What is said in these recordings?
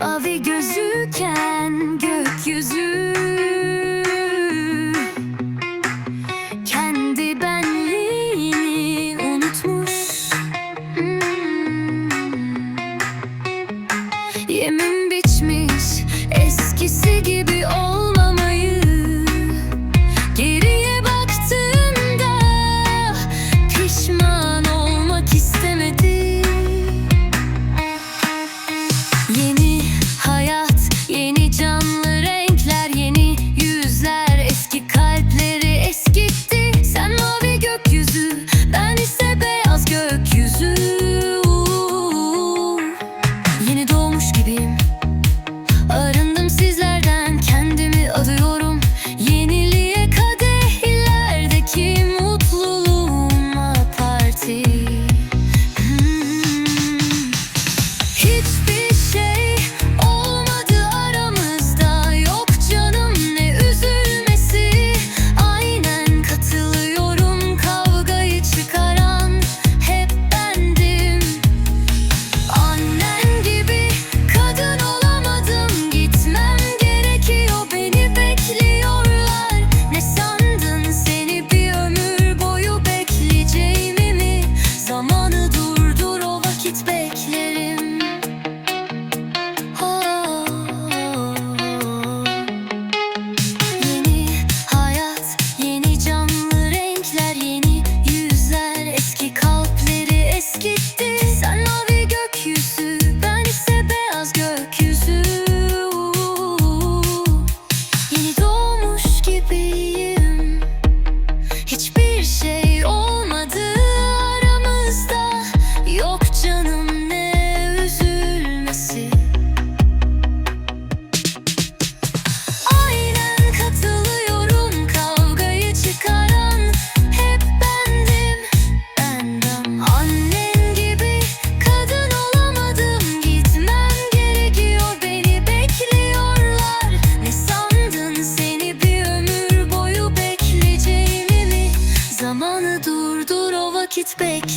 Mavi gözüken gökyüzü Kendi benliğini unutmuş hmm. Yemin ず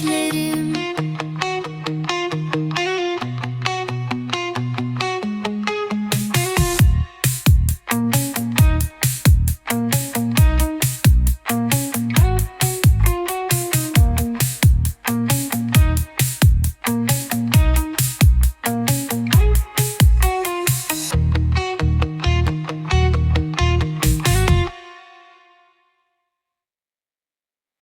You.